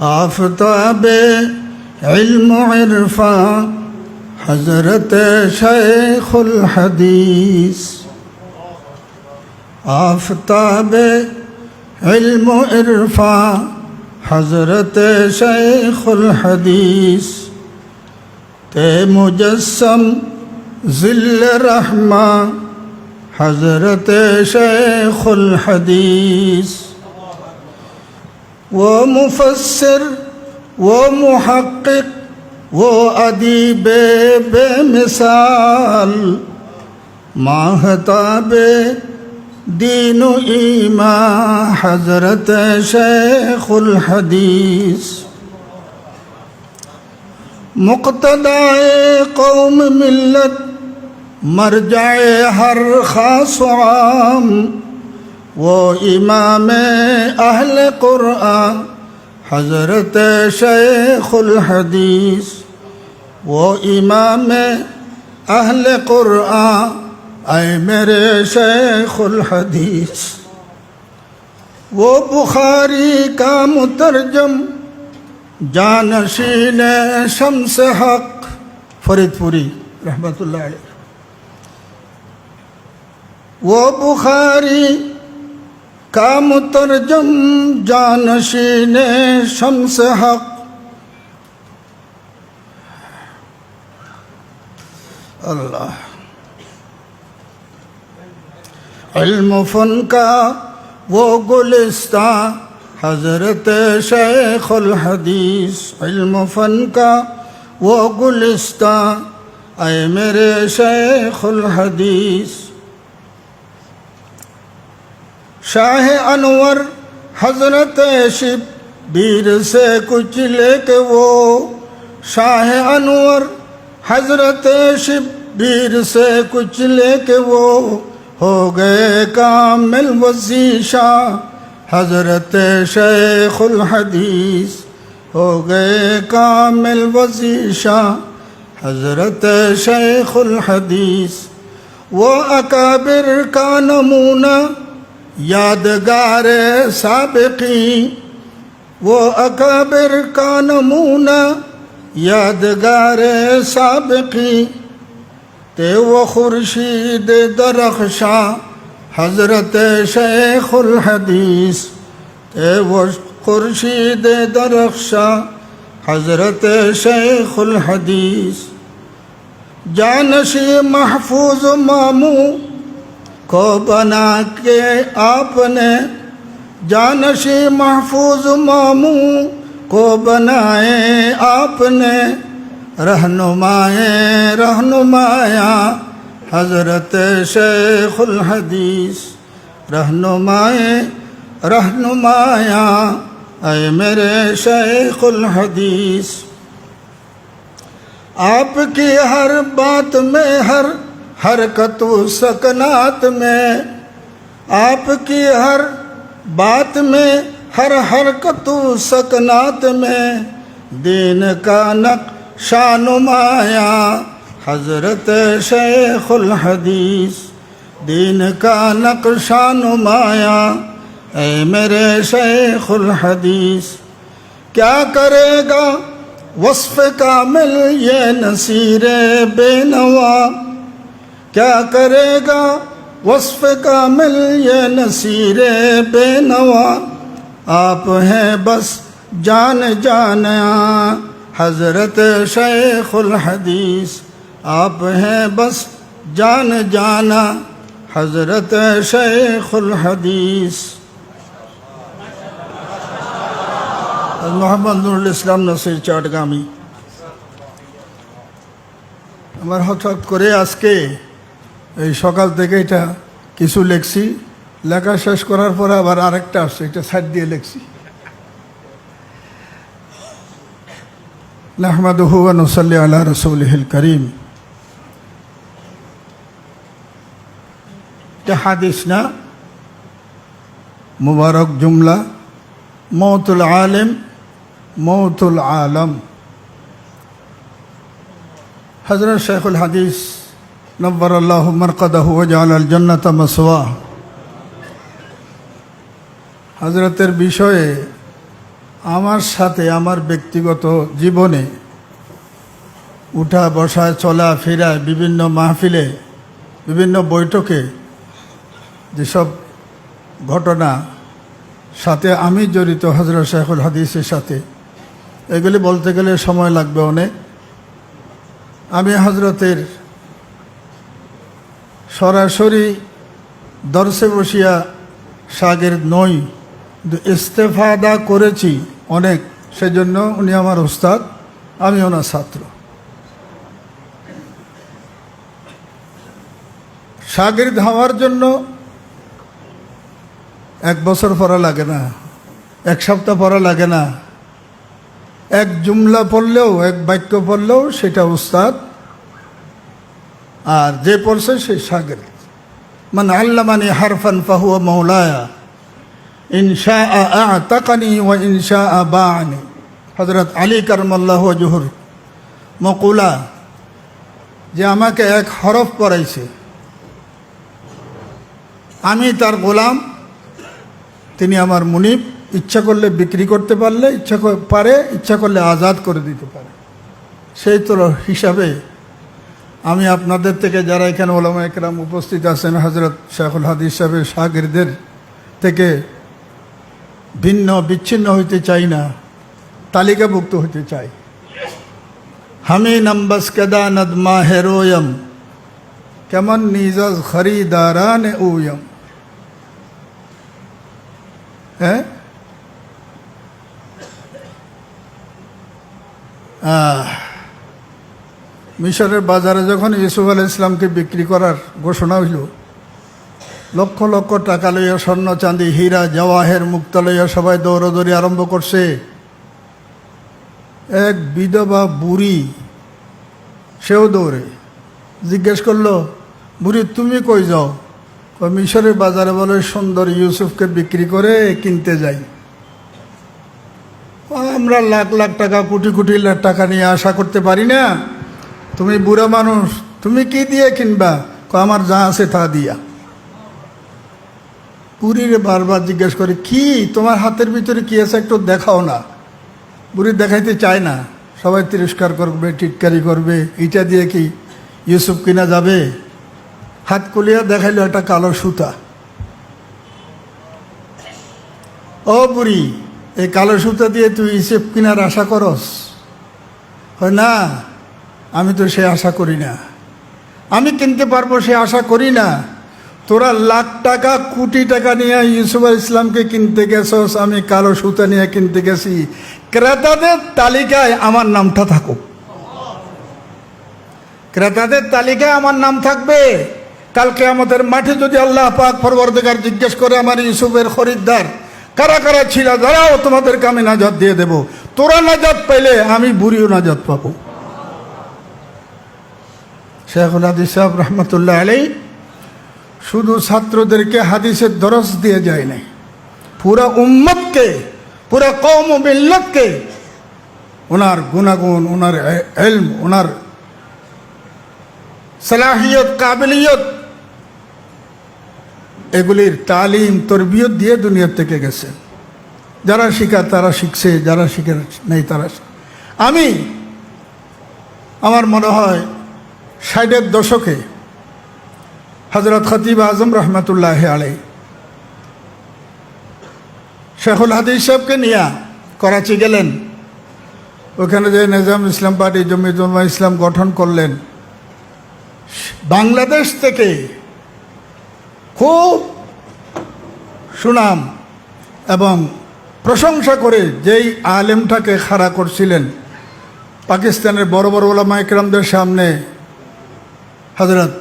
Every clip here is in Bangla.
آفتاب علم عرفان حضرت شیخ الحدیث آفتاب علم عرفان حضرت شیخ الحدیث تے مجسم ذل رحمہ حضرت شیخ الحدیث وہ مفسر وہ محقق وہ ادیب بے مثال ماہتاب دین و ایمان حضرت شیخ الحدیث مقتدائے قوم ملت مرجع ہر خاص عام وہ امام اہل قرآن حضرت شیخ الحدیث وہ امام اہل قرآن اے میرے شیخ الحدیث وہ بخاری کا مترجم جانشین شمس حق فرید پوری رحمۃ اللہ علیہ وہ بخاری কামতরজম জানশিনে শমস হক আল্লাহ علم فن کا وہ گلستہ حضرت شیخ الحدیث علم فن کا وہ گلستہ اے میرے شیخ الحدیث شاہ انور حضرت شب بیر سے کچھ لے کے وہ شاہ انور حضرت شب بیر سے کچھ لے کے وہ ہو گئے کامل وزی شاہ حضرت شیخ الحدیث ہو گئے کامل وزی شاہ حضرت شیخ الحدیث وہ اکابر کا نمونہ یادگار سابقی وہ اکابر کا نمونہ یادگار سابقی تے وہ خورشید درخشاں حضرت شیخ الحدیث، تے وہ خورشید درخشاں حضرت شیخ الحدیث۔ جانشی محفوظ ماموں کو بنا کے آپ نے جانشی محفوظ ماموں کو بنائے، آپ نے رہنمائے، رہنمایا حضرت شیخ الحدیث، رہنمائے، رہنمایا اے میرے شیخ الحدیث۔ آپ کی ہر بات میں ہر حرکت و سکنات میں، آپ کی ہر بات میں، ہر حرکت و سکنات میں، دین کا نقشہ نمایا حضرت شیخ الحدیث، دین کا نقشہ نمایا اے میرے شیخ الحدیث، کیا کرے گا وصف کامل یہ نصیر بے نوا کیا کرے گا وصف کا مل یہ نصیر بے نوا؟ آپ ہیں بس جان جانیا حضرت شیخ الحدیث۔ آپ ہیں بس جان جانا، حضرت شیخ الحدیث۔ محمد نور الاسلام نصیر چاٹگامی۔ وقت کرے قریاس کے এই সকাল থেকে এটা কিছু লেখছি। লেখা শেষ করার পরে আবার আরেকটা আসছে, এটা সাইড দিয়ে লেখছি। নাহমাদুহু ওয়া নুসাল্লি আলা রাসূলিহিল করিম। এটা হাদিস না? মুবারক জুমলা। মৌতুল আলেম মৌতুল আলম। হজরত শেখুল হাদিস আল্লাহ মরকদাহু জাল আল জন্নত মসওয়া হজরতের বিষয়ে আমার সাথে আমার ব্যক্তিগত জীবনে উঠা, বসা, চলা, ফেরা, বিভিন্ন মাহফিলে, বিভিন্ন বৈঠকে যেসব ঘটনা সাথে আমি জড়িত হজরত শেখুল হাদিসের সাথে, এগুলি বলতে গেলে সময় লাগবে অনেক। আমি হজরতের সরাসরি দর্শে বসিয়া সাগের নই ইস্তেফাদা করেছি অনেক, সেজন্য উনি আমার ওস্তাদ, আমি ওনার ছাত্র। সাগের হওয়ার জন্য এক বছর পড়া লাগে না, এক সপ্তাহ পড়া লাগে না। এক জুমলা পড়লেও, এক বাক্য পড়লেও সেটা উস্তাদ আর যে পড়ছে সে সাগের। মানে আল্লামানি হারফান ফাহুয়া মৌলায়া ইনশা তাকানি ও ইনশা বাআনি। হজরত আলী করমাল্লাহ জহুর মকুলা, যে আমাকে এক হরফ পড়াইছে। আমি তার গোলাম, তিনি আমার মুনিব, ইচ্ছা করলে বিক্রি করতে পারলে, ইচ্ছা পারে, ইচ্ছা করলে আজাদ করে দিতে পারে। সেই তো হিসাবে আমি আপনাদের থেকে যারা এখানে ওলামা একরাম উপস্থিত আছেন হজরত শেখুল হাদিস সাহেবের শাগিরদের থেকে ভিন্ন, বিচ্ছিন্ন হইতে চাই না, তালিকাভুক্ত হতে চাই। হামি নম্বস কেদা নদমা হেরোয়ম, কেমন নিজাজ খরিদারান উয়ম। হ্যাঁ? মিশরের বাজারে যখন ইউসুফ আল ইসলামকে বিক্রি করার ঘোষণা হইল, লক্ষ লক্ষ টাকা লইয়া স্বর্ণ, চাঁদি, হীরা, জওয়াহের মুক্ত লইয়া সবাই দৌড়দৌড়ি আরম্ভ করছে। এক বিধবা বুড়ি, সেও দৌড়ে। জিজ্ঞেস করল, বুড়ি, তুমি কই যাও? মিশরের বাজারে বলে সুন্দর ইউসুফকে বিক্রি করে কিনতে যাই। আমরা লাখ লাখ টাকা, কোটি কোটি লাখ টাকা নিয়ে আশা করতে পারি না। তুমি বুড়া মানুষ, তুমি কি দিয়ে কিনবা? ক আমার যা আছে তা দিয়া। বুড়ির বারবার জিজ্ঞেস করে, কি? তোমার হাতের ভিতরে কি আছে একটু দেখাও না। বুড়ি দেখাইতে চায় না। সবাই তিরস্কার করবে, টিটকারি করবে, এইটা দিয়ে কি ইউসুফ কিনা যাবে? হাত কুলিয়া দেখাইলো একটা কালো সুতা। ও বুড়ি, এই কালো সুতা দিয়ে তুই ইসেফ কিনার আশা করস? হয় না আমি তো সে আশা করি না। আমি কিনতে পারব সে আশা করি না। তোরা লাখ টাকা, কোটি টাকা নিয়ে ইউসুফ ইসলামকে কিনতে গেছস, আমি কালো সুতা নিয়ে কিনতে গেছি। ক্রেতাদের তালিকায় আমার নামটা থাকুক। ক্রেতাদের তালিকায় আমার নাম থাকবে। কালকে আমাদের মাঠে যদি আল্লাহ পাক ফরবর্দেগার জিজ্ঞেস করে আমার ইউসুফের খরিদ্দার, কারা কারা ছিল, দাঁড়াও তোমাদেরকে আমি নাজাত দিয়ে দেব। তোরা নাজাত পাইলে আমি বুড়িও নাজাত পাবো। শেখুল হাদিস সাহেব রহমতুল্লাহ আলাই শুধু ছাত্রদেরকে হাদিসের দরস দিয়ে যায় নাই। পুরা উম্মতকে, পুরা কম ও মিল্লতকে ওনার গুণাগুণ, ওনার এলম, ওনার সালাহিয়ত, কাবিলিয়ত, এগুলির তালিম, তরবিয়ত দিয়ে দুনিয়ার থেকে গেছে। যারা শিখার তারা শিখছে, যারা শিখে নেই তারা আমি, আমার মনে হয় ষাটের দশকে হজরত খতিব আজম রহমতুল্লাহ আলাই শেখুল হাদিস সাহেবকে নিয়ে করাচি গেলেন। ওখানে যে নিজাম ইসলাম পার্টি জমিতুল্লাহ ইসলাম গঠন করলেন। বাংলাদেশ থেকে খুব সুনাম এবং প্রশংসা করে যেই আলেমটাকে খাড়া করছিলেন, পাকিস্তানের বড় বড় ওলামা ইকরামদের সামনে হজরত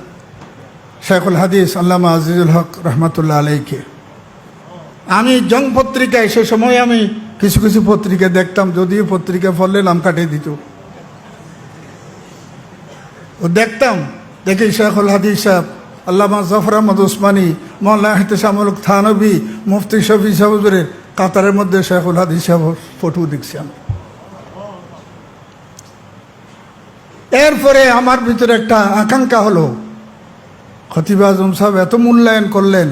শেখুল হাদিস আল্লামা আজিজুল হক রহমতুল্লাহ আলাইকে আমি জং পত্রিকায় সে সময় আমি কিছু কিছু পত্রিকা দেখতাম, যদিও পত্রিকা পড়লে নাম কাটিয়ে দিত। ও দেখতাম, দেখি শেখুল হাদিস সাহেব, আল্লামা জফর আহমদ উসমানী মোল্লা এহতেশামুল থানবী, মুফতি শফি সাহুজুরের কাতারের মধ্যে শেখুল হাদিস সাহেব ফটো দেখছি আমি। এরপরে আমার ভিতরে একটা আকাঙ্ক্ষা হলো। খতিব আজম সাহেব এত মূল্যায়ন করলেন।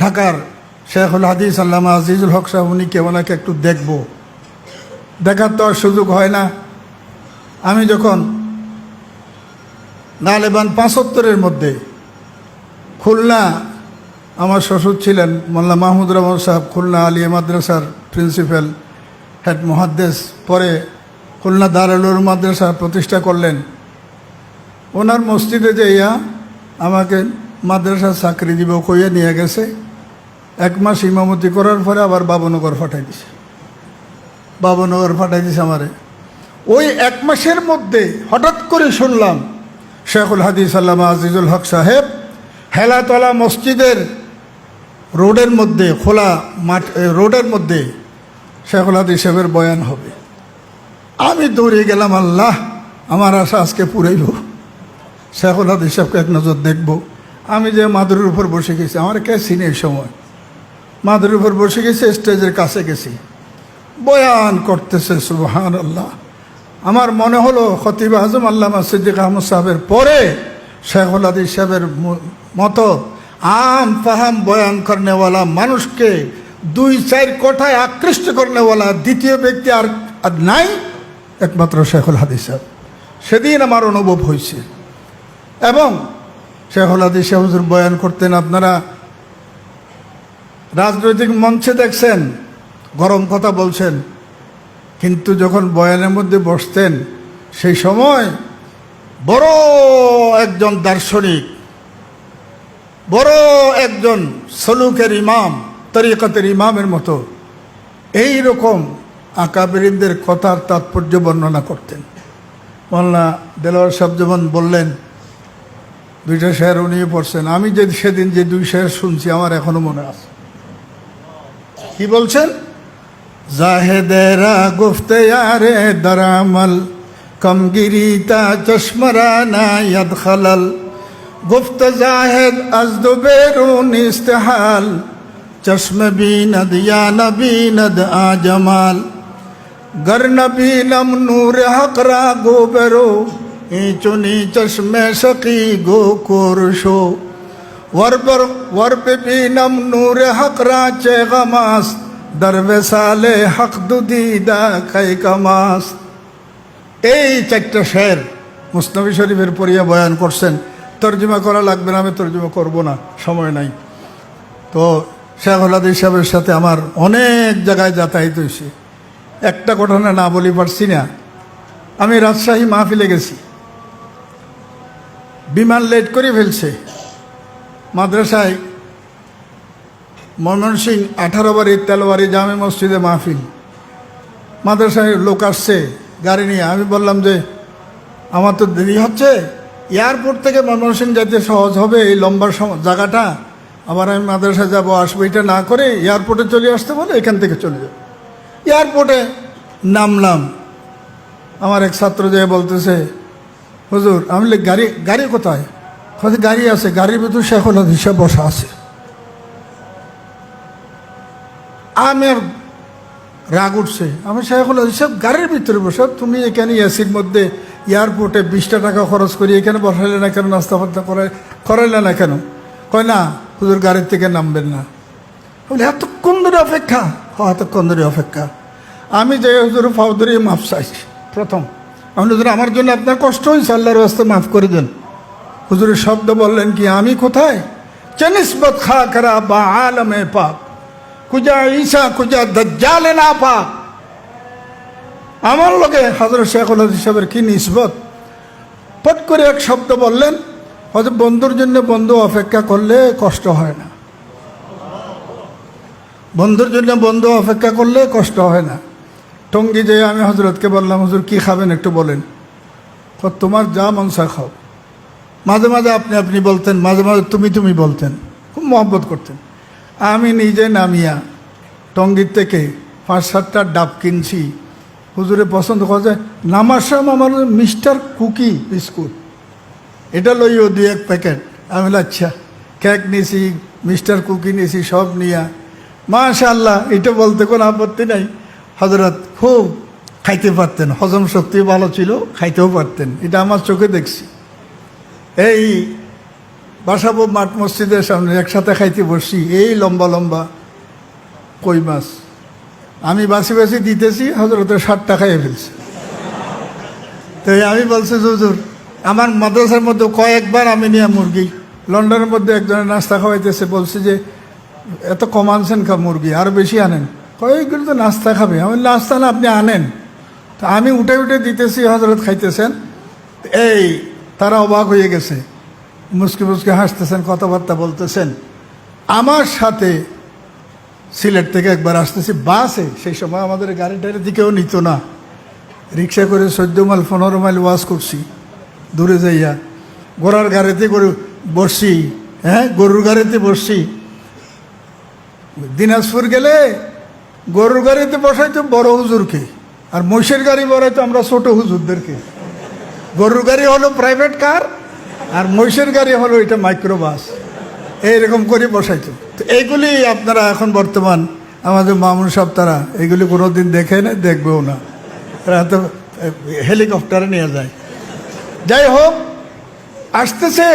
ঢাকার শেখুল হাদিস আল্লামা আজিজুল হক সাহেব, উনি কে ওনাকে একটু দেখব। দেখার তো আর সুযোগ হয় না। আমি যখন নালেবান পাঁচাত্তরের মধ্যে খুলনা, আমার শ্বশুর ছিলেন মোল্লা মাহমুদ রহমান সাহেব, খুলনা আলিয়া মাদ্রাসার প্রিন্সিপাল, হেড মহাদ্দেশ, পরে খুলনা দারুল মাদ্রাসা প্রতিষ্ঠা করলেন। ওনার মসজিদে যাইয়া আমাকে মাদ্রাসার চাকরি দিব কইয়া নিয়ে গেছে, এক মাস ইমামতি করার পরে আবার বাবনগর ফাটাই দিছে। বাবনগর ফাটাই দিছে আমারে। ওই এক মাসের মধ্যে হঠাৎ করে শুনলাম, শেখুল হাদিস আল্লামা আজিজুল হক সাহেব হেলাতলা মসজিদের রোডের মধ্যে, খোলা মাঠ রোডের মধ্যে শেখুল হাদিস সাহেবের বয়ান হবে। আমি দৌড়ে গেলাম, আল্লাহ, আমার আশা আজকে পুরাইব। শেখুল হাদিস সাহেবকে এক নজর দেখব। আমি যে মাদুরের উপর বসে গেছি, আমার কে সিনে এই সময়? মাদুরের উপর বসে গেছি, স্টেজের কাছে গেছি। বয়ান করতেছে সুবহান আল্লাহ আমার মনে হলো খতিব আজম আল্লামা সিদ্দিক আহমদ সাহেবের পরে শেখুল হাদিস সাহেবের মতো আম ফাহাম বয়ান করনেওয়ালা মানুষকে দুই চার কোঠায় আকৃষ্ট করনেওয়ালা দ্বিতীয় ব্যক্তি আর নাই। একমাত্র শেখুল হাদিস। সাহেব সেদিন আমার অনুভব হয়েছে। এবং শেখুল হাদিস সাহেব বয়ান করতেন, আপনারা রাজনৈতিক মঞ্চে দেখছেন, গরম কথা বলছেন, কিন্তু যখন বয়ানের মধ্যে বসতেন, সেই সময় বড় একজন দার্শনিক, বড় একজন সলুকের ইমাম, তরিকতের ইমামের মতো এই রকম আকাবেরিনদের কথার তাৎপর্য বর্ণনা করতেন। মোল্লা দেলোয়ার সাহেব যেমন বললেন, দুইটা শেয়ার উনিও পড়ছেন। আমি যে সেদিন যে দুই শেয়ার শুনছি, আমার এখনও মনে আছে। কি বলছেন? জাহেদেরা গুফতে আরে দরামল কমগিরিতা চশমরানা ইয়াদ খলল। গুফত জাহেদ আজদু বেরুন ইস্তেহাল চশম বিনদ ইয়া নবীনদ আ জমাল। گر نبی نم نور حق را گو برو چنی چشم سقی گو کورشو ور پر ور پی نم نور حق را چے غماس در وسال حق দুদিদা খাই কামাস এই চারটা শের মুস্তাবি শরীফের পড়িয়া বয়ান করছেন। তর্জমা করা লাগবে না, আমি তর্জমা করব না, সময় নাই। তো শেখ হলাদ সাহেবের সাথে আমার অনেক জায়গায় যাতায়াত হয়েছে। একটা ঘটনা না বলি পারছি না। আমি রাজশাহী মাহফিলে গেছি। বিমান লেট করে ফেলছে। মাদ্রাসায় ময়মনসিং আঠারো বাড়ি তেলোয়ারি জামে মসজিদে মাহফিল। মাদ্রাসায় লোক আসছে, গাড়ি নিয়ে। আমি বললাম যে, আমার তো দেরি হচ্ছে। এয়ারপোর্ট থেকে ময়মনসিং যেতে সহজ হবে এই লম্বা জায়গাটা, আবার আমি মাদ্রাসায় যাব, আসব, এটা না করে এয়ারপোর্টে চলে আসতে বলে এখান থেকে চলে যাব। এয়ারপোর্টে নামলাম। আমার এক ছাত্র যে বলতেছে, হুজুর, আমি গাড়ি গাড়ি কোথায়? কোথায় গাড়ি আছে, গাড়ির ভিতর শেখুল হিসাব বসা আছে। আমার রাগ উঠছে। আমি শেখুল হিসাব গাড়ির ভিতরে বসে, তুমি এখানে এসির মধ্যে এয়ারপোর্টে বিশটা টাকা খরচ করি এখানে বসাইলে না কেন, নাস্তা ফাস্তা করে করাইলে না কেন? কয়, না, হুজুর, গাড়ির থেকে নামবেন না। বলে, এতক্ষণ ধরে অপেক্ষা? হ্যাঁ ধরে অপেক্ষা। আমি যে হুজুর ফাউদরি মাফ চাইছি, প্রথম। আমি হুজুর, আমার জন্য আপনার কষ্ট হয়েছে আল্লাহর রাস্তা মাফ করে দেন। হুজুরের শব্দ বললেন কি, আমি কোথায়? চনিসবত খা করা বা আলমে পাক। কুজা ঈশা কুজা দজ্জালে না পাক। আমার লোকে হাজরত শেখুল হাদিস সাহেবের কি নিসবত? পট করে এক শব্দ বললেন হয়তো বন্ধুর জন্য বন্ধু অপেক্ষা করলে কষ্ট হয় না। বন্ধুর জন্য বন্ধু অপেক্ষা করলে কষ্ট হয় না। টঙ্গি যেয়ে আমি হজরতকে বললাম, হুজুর, কি খাবেন একটু বলেন? তোমার যা মনসা খাও। মাঝে মাঝে আপনি আপনি বলতেন, মাঝে মাঝে তুমি তুমি বলতেন, খুব মহব্বত করতেন। আমি নিজে নামিয়া টঙ্গির থেকে পাঁচ সাতটা ডাব কিনছি। হুজুরে পছন্দ করা যায়। নামার সময় আমার মিস্টার কুকি বিস্কুট, এটা লইও দুই এক প্যাকেট। আমি আচ্ছা কেক নিয়েছি মিস্টার কুকি নিয়েছি সব নিয়া মাশাল্লাহ এটা বলতে কোনো আপত্তি নাই। হজরত খুব খাইতে পারতেন, হজম শক্তি ভালো ছিল, খাইতেও পারতেন। এটা আমার চোখে দেখছি। এই বাসাবো মাঠ মসজিদের সামনে একসাথে খাইতে বসছি, এই লম্বা লম্বা কই মাছ। আমি বাসি বাসি দিতেছি হজরতের ষাট টাকায় ফেলছে। তো আমি বলছি, হুজুর, আমার মাদ্রাসার মধ্যে কয়েকবার আমি নিয়ে মুরগি, লন্ডনের মধ্যে একজনের নাস্তা খাওয়াইতেছে, বলছে যে এত কম আনছেন খা মুরগি, আর বেশি আনেন। কয়েকগুলো তো নাস্তা খাবে। আমি নাস্তা না, আপনি আনেন। তো আমি উঠে উঠে দিতেছি হজরত খাইতেছেন। এই, তারা অবাক হয়ে গেছে। মুসকে মুসকে হাসতেছেন, কথাবার্তা বলতেছেন। আমার সাথে সিলেট থেকে একবার আসতেছি বাসে। সেই সময় আমাদের গাড়ি টাড়ি দিকেও নিত না। রিক্সা করে চোদ্দ মাইল, পনেরো মাইল ওয়াশ করছি। দূরে যাইয়া। ঘোড়ার গাড়িতে করে বসছি হ্যাঁ? গরুর গাড়িতে বসছি। দিনাজপুর গেলে গরুর গাড়িতে বসাইতো বড় হুজুরকে, আর মহিষের গাড়ি বসাইতো আমরা ছোট হুজুরদেরকে। গরুর গাড়ি হলো প্রাইভেট কার আর মহিষের গাড়ি হলো এটা মাইক্রোবাস এইরকম করে বসাইতো। তো এইগুলি আপনারা এখন বর্তমান আমাদের মামুন সব তারা এগুলি কোনো দিন দেখে না, দেখবেও না। এরা তো হেলিকপ্টারে নিয়ে যায়। যাই হোক, আসতেছে,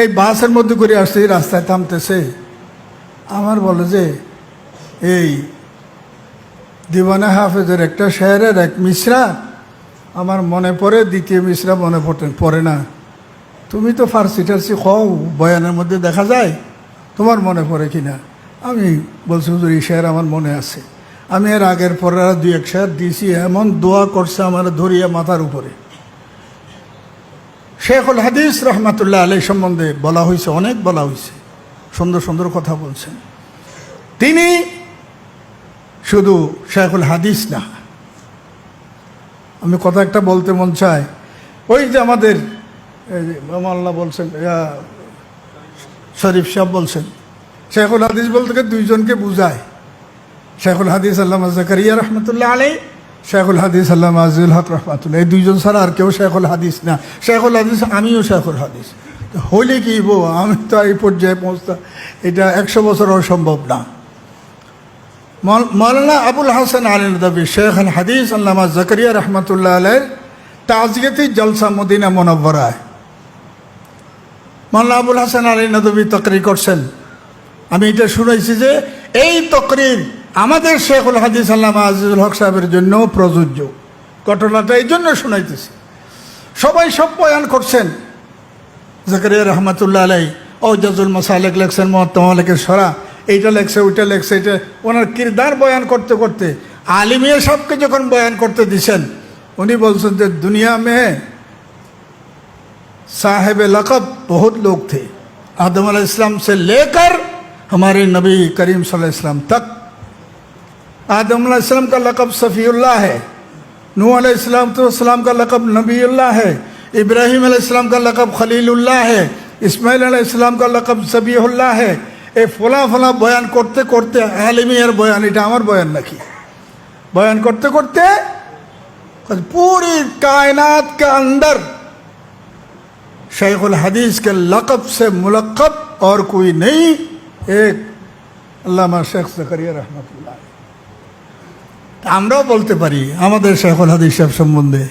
এই বাসের মধ্যে করে আসছে রাস্তায় থামতেছে। আমার বলে যে এই দিওয়ানা হাফেজের একটা শেয়ারের এক মিশ্রা আমার মনে পড়ে, দ্বিতীয় মিশ্রা মনে পড়ে পড়ে না। তুমি তো ফার্সি টার্সি খাও, বয়ানের মধ্যে দেখা যায়, তোমার মনে পড়ে কি না আমি বলছি, হুজুর, এই শেয়ার আমার মনে আছে। আমি এর আগের পরে দুই এক শেয়ার দিয়েছি, এমন দোয়া করছে আমার ধরিয়া মাথার উপরে। শেখুল হাদিস রহমাতুল্লাহ আলী সম্বন্ধে বলা হয়েছে অনেক বলা হয়েছে সুন্দর সুন্দর কথা বলছেন। তিনি শুধু শেখুল হাদিস না। আমি কথা একটা বলতে মন চাই ওই যে আমাদের মামাল্লাহ বলছেন শরীফ সাহেব বলছেন, শেখুল হাদিস বলতে দুইজনকে বুঝায়। শেখুল হাদিস আল্লাহ জাকারিয়া রহমতুল্লাহ আলী শেখুল হাদিস আল্লাহ আজিউল হক রহমাতুল্লাহ। এই দুইজন ছাড়া আর কেউ শেখুল হাদিস না। শেখুল হাদিস, আমিও শেখুল হাদিস। হইলে কি বো আমি তো এই পর্যায়ে পৌঁছতা এটা একশো বছর অসম্ভব না। মৌলানা আবুল হাসান আলী নদী শেখ হাদিস আল্লামা জাকারিয়া রহমতুল্লাহ আলের তাজিয়তি জলসা মদিনা মনব্বরায় মৌলানা আবুল হাসান আলী নদী তকরি করছেন। আমি এটা শুনেছি যে এই তকরির আমাদের শেখুল হাদিস আল্লামা আজিজুল হক সাহেবের জন্য প্রযোজ্য। ঘটনাটা এই জন্য শোনাইতেছি। সবাই সব বয়ান করছেন। জাকারিয়া রহমতুল্লাহ আলাই ও জাজুল মাসালেক লেখছেন মহাত্মা মালিকের সরা। এইটা লেখছে، ওইটা লেখছে এটা ওনার কিরদার বয়ান করতে করতে আলিমিয়া সাহকে যখন بیان کرتے দিছেন، উনি بول سنتے دنیا میں صاحب لقب بہت لوگ تھے آدم علیہ السلام سے لے کر ہمارے نبی کریم صلی اللہ علیہ وسلم تک آدم علیہ السلام کا لقب صفی اللہ ہے نو علیہ السلام تو السلام کا لقب نبی اللہ ہے ابراہیم علیہ السلام کا لقب خلیل اللہ ہے اسماعیل علیہ السلام کا لقب صبی اللہ ہے এই ফলা ফলা বয়ান করতে করতে আলিমিয়ার বয়ান এটা আমার বয়ান নাকি बयान करते करते पूरी कायनात के अंदर शेखुल हदीस के लक़ब से मुलक़ब और कोई नहीं एक আল্লামা শেখ জাকারিয়া রহমতুল্লাহ আমরাও বলতে পারি আমাদের শেখুল হাদিস সাহেব সম্বন্ধে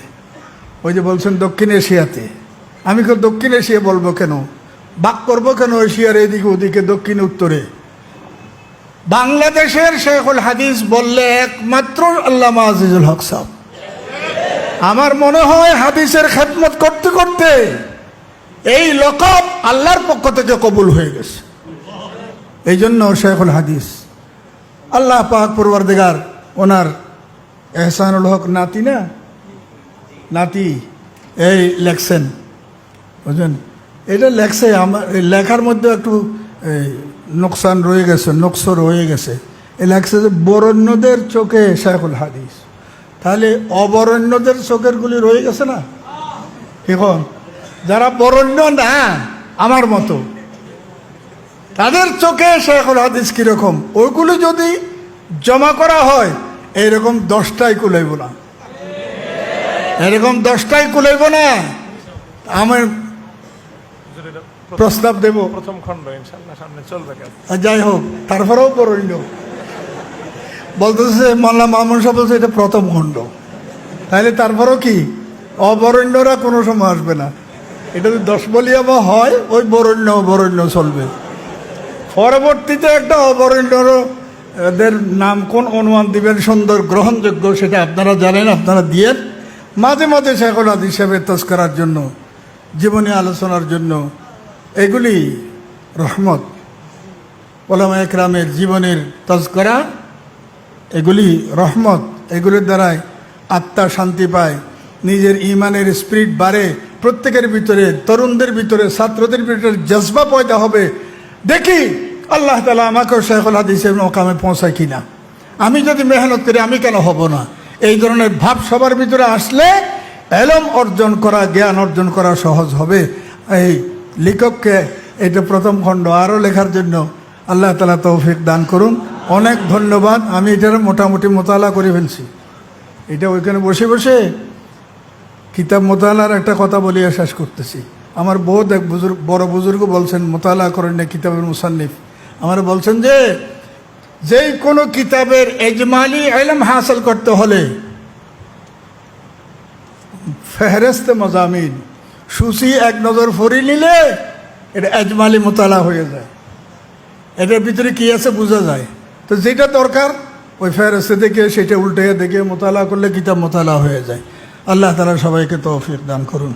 ওই যে বলছেন দক্ষিণ এশিয়াতে আমি কেউ দক্ষিণ এশিয়া বলবো কেন বাক করব কেন এশিয়ার এদিকে ওদিকে, দক্ষিণ, উত্তরে? বাংলাদেশের শেখুল হাদিস বললে একমাত্র আল্লামা আজিজুল হক সাহেব। আমার মনে হয় হাদিসের খেদমত করতে করতে এই লকব আল্লাহর পক্ষ থেকে কবুল হয়ে গেছে। এই জন্য শেখুল হাদিস, আল্লাহ পাক পূর্বর্দিগার ওনার এহসানুল হক নাতি না? নাতি, এই লেখছেন, বুঝলেন? এটা লেখছে, আমার লেখার মধ্যে একটু নোকসান রয়ে গেছে নকশ রয়ে গেছে। এ লেখছে যে, বরণ্যদের চোখে শেখুল হাদিস। তাহলে অবরণ্যদের চোখের গুলি রয়ে গেছে না? এখন যারা বরণ্য না, আমার মতো, তাদের চোখে শেখুল হাদিস কীরকম? ওইগুলো যদি জমা করা হয় এইরকম দশটাই কুলাইব না। এরকম দশটাই কুলাইব না। আমার প্রস্তাব দেব। প্রথম খণ্ড ইনশাল্লাহ সামনে চলবে যাই হোক তারপরেও বরণ্য বলতেছে মাল্লা মামুন সাহেব বলছে এটা প্রথম খণ্ড। তাহলে তারপরেও কি? অবরণ্যরা কোনো সময় আসবে না। এটা যদি দশ বলিয়া বা হয় ওই বরণ্য অবরণ্য চলবে। পরবর্তীতে একটা অবরণ্যর এদের নাম কোন অনুমান দিবেন? সুন্দর গ্রহণযোগ্য সেটা আপনারা জানেন আপনারা দিয়ে মাঝে মাঝে শেখুল হাদিস হিসেবে তস্করার জন্য জীবনী আলোচনার জন্য এগুলি রহমত। ওলামা একরামের জীবনের তস্করা এগুলি রহমত। এগুলির দ্বারাই আত্মা শান্তি পায়। নিজের ইমানের স্পিরিট বাড়ে। প্রত্যেকের ভিতরে, তরুণদের ভিতরে, ছাত্রদের ভিতরে জজবা পয়দা হবে। দেখি আল্লাহ তালা আমাকেও শেখুল হাদিসের মোকামে পৌঁছায় কিনা। আমি যদি মেহনত করি, আমি কেন হব না? এই ধরনের ভাব সবার ভিতরে আসলে এলম অর্জন করা, জ্ঞান অর্জন করা সহজ হবে। এই লেখককে এটা প্রথম খণ্ড আরও লেখার জন্য আল্লাহ তালা তৌফিক দান করুন। অনেক ধন্যবাদ। আমি এটার মোটামুটি মোতালা করে ফেলছি। এটা ওইখানে বসে বসে কিতাব মোতালার একটা কথা বলিয়া শেষ করতেছি। আমার বহুত এক বুজুর্গ বড় বুজুর্গ বলছেন, মোতালা করেন না কিতাবের মুসান্নিফ। আমার বলছেন যে, যেই কোনো কিতাবের এজমালি এলম হাসিল করতে হলে ফেহরেস্তে মজামিন সুসি এক নজর ফরি নিলে এটা এজমালি মোতালা হয়ে যায়। এটার ভিতরে কি আছে বোঝা যায়। তো যেটা দরকার, ওই ফেরস্তে দেখে, সেটা উল্টে দেখে মোতালা করলে কিতাব মোতালা হয়ে যায়। আল্লাহ তালা সবাইকে তৌফিক দান করুন।